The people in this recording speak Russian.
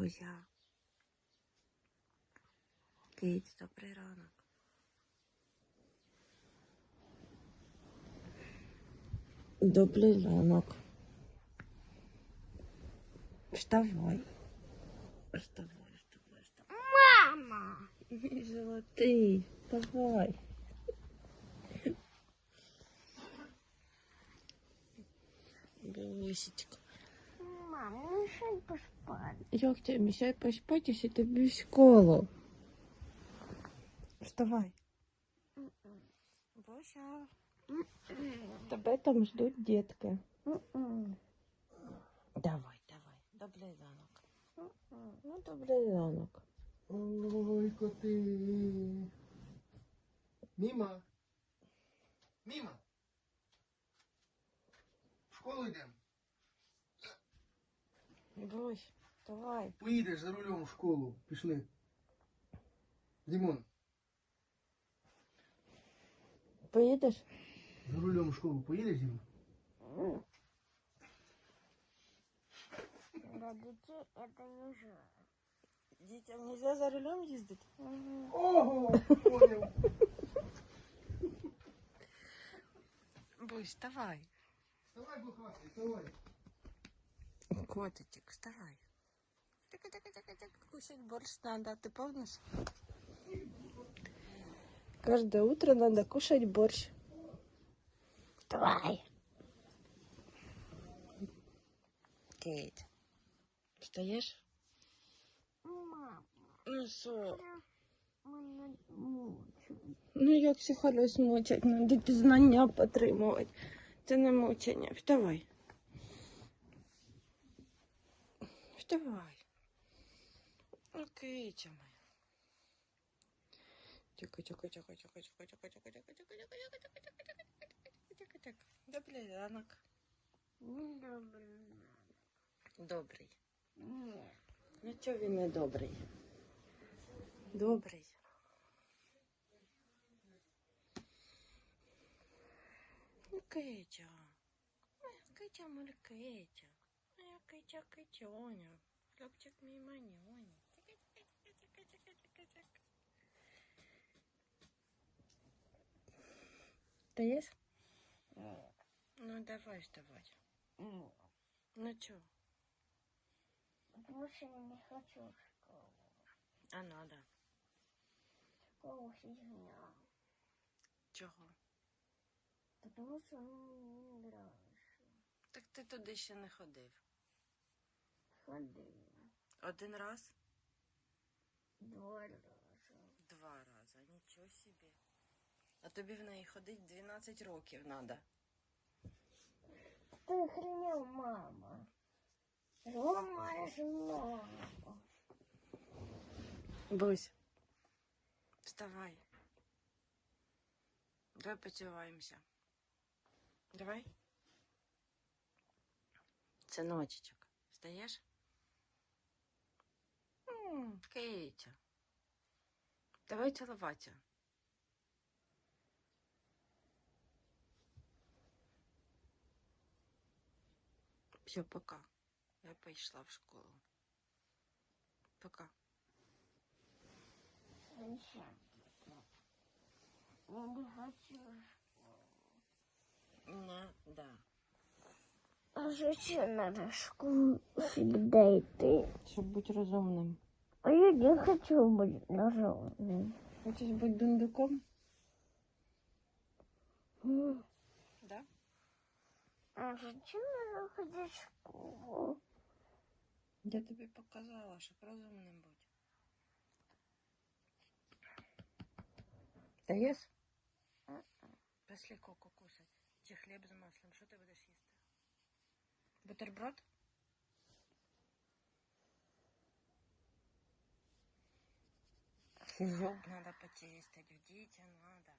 Буся. Кить, добрий ранок. Добрий ранок. Вставай. Вставай, вставай, вставай. Мама! Золотий, вставай. Бусечка Мам, ну мешай поспать. Як тебе мішає поспати, якщо тобі в школу? Вставай. Буся. Тебе там ждуть дітки. Давай, давай. Добрий ранок. Ну, добрий ранок. Ой, коти. Міма. Міма. В школу йдемо. Бусь, давай. Поїдеш за рулем в школу. Пішли. Дімон, Поїдеш? за рулем в школу поїдеш, Дімон? Для детей это не жаль. Дітям нельзя за рулем їздити? Ого, поняв. Бусь, вставай. Вставай, бухатий, вставай. Котичек, вставай. Так-так-так-так, кушать борщ надо, ты помнишь? Каждое утро надо кушать борщ. Давай. Кейт. Встаєш? Мама, Ну що? мучить. Ну як психолюсь мучать, надо пізнання потримувати. Це не мучення. Вставай. Ну, Китя моя. Тихо, тихо, тихо, тихо, тихо, тихо, тихо, тихо, тихо, тихо, тихо, тихо, тихо, тихо. Добрий ранок. Добрий. Нет. Ну чого він не добрий? Добрий. Ну, Китя. Моя Китя, моя чакай, чакай, чоня. Хлопчик мій маньоня. Чакай. Ты ешь? Ну давай вставать. Ну чё? Больше я не хочу в школу. А надо. В школу фигня. Чого? Потому что мені не нравится. Так ты туда ще не ходил? Ходи. Один раз? Два раза. Два рази. Нічого собі. А тобі в неї ходить 12 років надо. Ты охренел, мама. Ломаешь ногу. Бусь. Вставай. Давай поцілуємося. Давай. Синочечок. Встаєш? Какая? Давай целоваться. Все, пока. Я пошла в школу. Пока. Я не хочу в школу. Надо. А зачем надо в школу всегда идти? Щоб бути розумним. А я не хочу быть ножом. Хочеш бути дундуком? Да? А зачем надо ходить в школу? Я тобі показала, щоб розумним бути. Даєш? Пішли коко кусать. Чи хліб з маслом. Що ти будеш їсти? Бутерброд? Надо почистить, в діті надо.